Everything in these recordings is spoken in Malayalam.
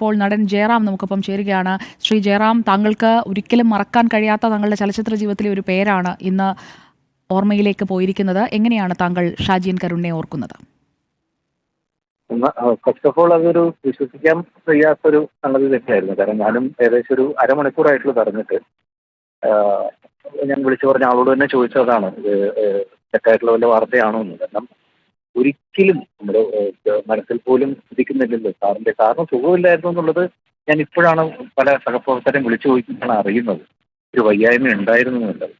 ഇപ്പോൾ നടൻ ജയറാം നമുക്കൊപ്പം ചേരുകയാണ്. ശ്രീ ജയറാം താങ്കൾക്ക് ഒരിക്കലും മറക്കാൻ കഴിയാത്ത താങ്കളുടെ ചലച്ചിത്ര ജീവിതത്തിലെ ഒരു പേരാണ് ഇന്ന് ഓർമ്മയിലേക്ക് പോയിരിക്കുന്നത്. എങ്ങനെയാണ് താങ്കൾ ഷാജിയൻ കരുണിനെ ഓർക്കുന്നത്? ഫസ്റ്റ് ഓഫ് ഓൾ അതൊരു വിശ്വസിക്കാൻ കഴിയാത്തൊരു സംഗതി തന്നെയായിരുന്നു. കാരണം ഞാനും ഏകദേശം ഒരു അരമണിക്കൂറായിട്ടുള്ള പറഞ്ഞിട്ട് ഞാൻ വിളിച്ചു പറഞ്ഞ ആളോട് തന്നെ ചോദിച്ചതാണ് ഇത് തെറ്റായിട്ടുള്ള വല്ല വാർത്തയാണോ എന്ന് കാരണം ഒരിക്കലും നമ്മുടെ മനസ്സിൽ പോലും ചിന്തിക്കുന്നില്ലല്ലോ. സാറിന്റെ കാരണം സുഖമില്ലായിരുന്നു എന്നുള്ളത് ഞാൻ ഇപ്പോഴാണ് പല സഹപ്രവർത്തകരെയും വിളിച്ചു ചോദിക്കുമ്പോഴാണ് അറിയുന്നത്. ഒരു വയ്യായ്മ ഉണ്ടായിരുന്നു എന്നുള്ളത്.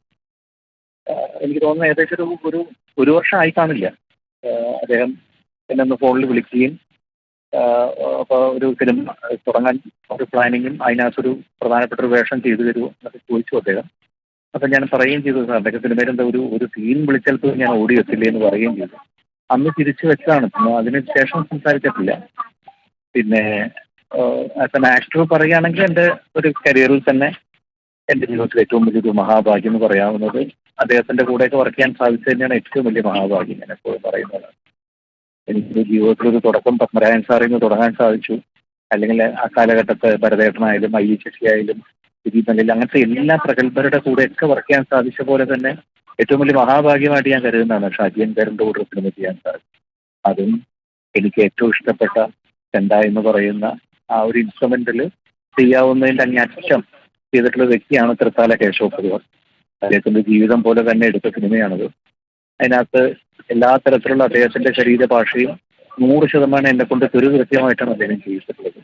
എനിക്ക് തോന്നുന്നു ഏകദേശം ഒരു ഒരു ഒരു വർഷം ആയി കാണില്ല അദ്ദേഹം എന്നെ ഒന്ന് ഫോണിൽ വിളിക്കുകയും അപ്പോൾ ഒരു സിനിമ തുടങ്ങാൻ ഒരു പ്ലാനിങ്ങും അതിനകത്തൊരു പ്രധാനപ്പെട്ട ഒരു വേഷം ചെയ്തു തരുമോ എന്നൊക്കെ ചോദിച്ചു അദ്ദേഹം. അപ്പം ഞാൻ പറയുകയും ചെയ്തു സാർ സിനിമയിൽ എന്താ ഒരു ഒരു സീൻ വിളിച്ചാൽ ഞാൻ ഓടി എത്തില്ലേ എന്ന് പറയുകയും ചെയ്തു. അന്ന് തിരിച്ചു വെച്ചതാണ്. പിന്നെ അതിന് ശേഷം സംസാരിച്ചിട്ടില്ല. പിന്നെ ആസ് എൻ ആക്ടർ പറയുകയാണെങ്കിൽ എന്റെ ഒരു കരിയറിൽ തന്നെ എന്റെ ജീവിതത്തിൽ ഏറ്റവും വലിയൊരു മഹാഭാഗ്യം എന്ന് പറയാവുന്നത് അദ്ദേഹത്തിന്റെ കൂടെയൊക്കെ വർക്ക് ചെയ്യാൻ സാധിച്ചത് തന്നെയാണ് ഏറ്റവും വലിയ മഹാഭാഗ്യം ഞാൻ എപ്പോഴും പറയുന്നത്. എനിക്ക് ജീവിതത്തിലൊരു തുടക്കം പത്മരാജൻ സാറിൽ നിന്ന് തുടങ്ങാൻ സാധിച്ചു. അല്ലെങ്കിൽ ആ കാലഘട്ടത്തെ ഭരതേട്ടനായാലും ഐ ആയാലും ദിലീപ് മല്ലിൽ അങ്ങനത്തെ എല്ലാ പ്രഗത്ഭരുടെ കൂടെയൊക്കെ വർക്ക് ചെയ്യാൻ സാധിച്ച പോലെ തന്നെ ഏറ്റവും വലിയ മഹാഭാഗ്യമായിട്ട് ഞാൻ കരുതുന്നതാണ് ഷാജിയൻ കാരന്റെ കൂടെ സിനിമ ചെയ്യാൻ സാധിച്ചു അതും എനിക്ക് ഏറ്റവും ഇഷ്ടപ്പെട്ട ചെണ്ട എന്ന് പറയുന്ന ആ ഒരു ഇൻസ്ട്രുമെന്റിൽ ചെയ്യാവുന്നതിന്റെ അങ്ങേയറ്റം ചെയ്തിട്ടുള്ള വ്യക്തിയാണ് തൃത്താല കേശവ പൊതുവർ അദ്ദേഹത്തിന്റെ ജീവിതം പോലെ തന്നെ എടുത്ത സിനിമയാണത്. അതിനകത്ത് എല്ലാ തരത്തിലുള്ള അദ്ദേഹത്തിന്റെ ശരീരഭാഷയും നൂറ് ശതമാനം എന്നെ കൊണ്ട് തുരു കൃത്യമായിട്ടാണ് അദ്ദേഹം ചെയ്തിട്ടുള്ളത്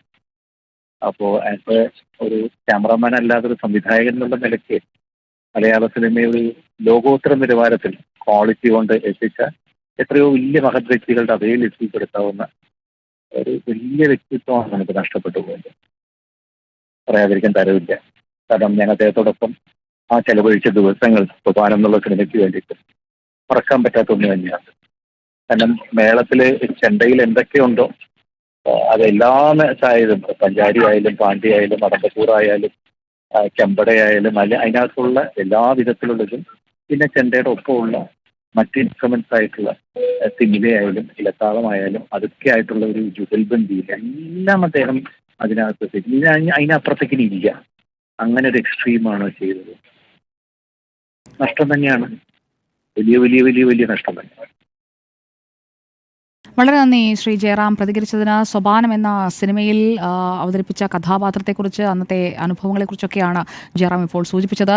അപ്പോൾ ആസ് എ ഒരു ക്യാമറാമാൻ അല്ലാതെ ഒരു സംവിധായകൻ എന്നുള്ള നിലയ്ക്ക് മലയാള സിനിമയുടെ ലോകോത്തര നിലവാരത്തിൽ ക്വാളിറ്റി കൊണ്ട് എത്തിച്ച എത്രയോ വലിയ മഹത് വ്യക്തികളുടെ അതേ എത്തിപ്പെടുത്താവുന്ന ഒരു വലിയ വ്യക്തിത്വമാണ് നമുക്ക് നഷ്ടപ്പെട്ടു പോയത്. പറയാതിരിക്കാൻ തരവില്ല കാരണം ഞാൻ അദ്ദേഹത്തോടൊപ്പം ആ ചെലവഴിച്ച ദിവസങ്ങൾ പ്രധാനം എന്നുള്ള സിനിമയ്ക്ക് വേണ്ടിയിട്ട് മറക്കാൻ പറ്റാത്ത ഒന്ന് തന്നെയാണ്. കാരണം മേളത്തിൽ ചെണ്ടയിൽ എന്തൊക്കെയുണ്ടോ അതെല്ലാം ആയാലും പഞ്ചാരി ആയാലും പാണ്ടി ആയാലും അടക്കത്തൂർ ആയാലും ചെമ്പടയായാലും അല്ല അതിനകത്തുള്ള എല്ലാ വിധത്തിലുള്ളതും പിന്നെ ചെണ്ടയുടെ ഒപ്പമുള്ള മറ്റ് ഇൻസ്ട്രുമെന്റ്സ് ആയിട്ടുള്ള തിമിലയായാലും ഇലത്താളമായാലും അതൊക്കെ ആയിട്ടുള്ള ഒരു ജുഗൽബന്ദി എല്ലാം അദ്ദേഹം അതിനകത്ത്. അതിനപ്പുറത്തേക്ക് ഇല്ല. അങ്ങനെ ഒരു എക്സ്ട്രീമാണ് ചെയ്തത്. നഷ്ടം തന്നെയാണ്. വലിയ വലിയ വലിയ വലിയ നഷ്ടം തന്നെ. വളരെ നന്ദി ശ്രീ ജയറാം. പ്രതികരിച്ചതിന് സോപാനം എന്ന സിനിമയിൽ അവതരിപ്പിച്ച കഥാപാത്രത്തെക്കുറിച്ച് അന്നത്തെ അനുഭവങ്ങളെക്കുറിച്ചൊക്കെയാണ് ജയറാം ഇപ്പോൾ സൂചിപ്പിച്ചത്.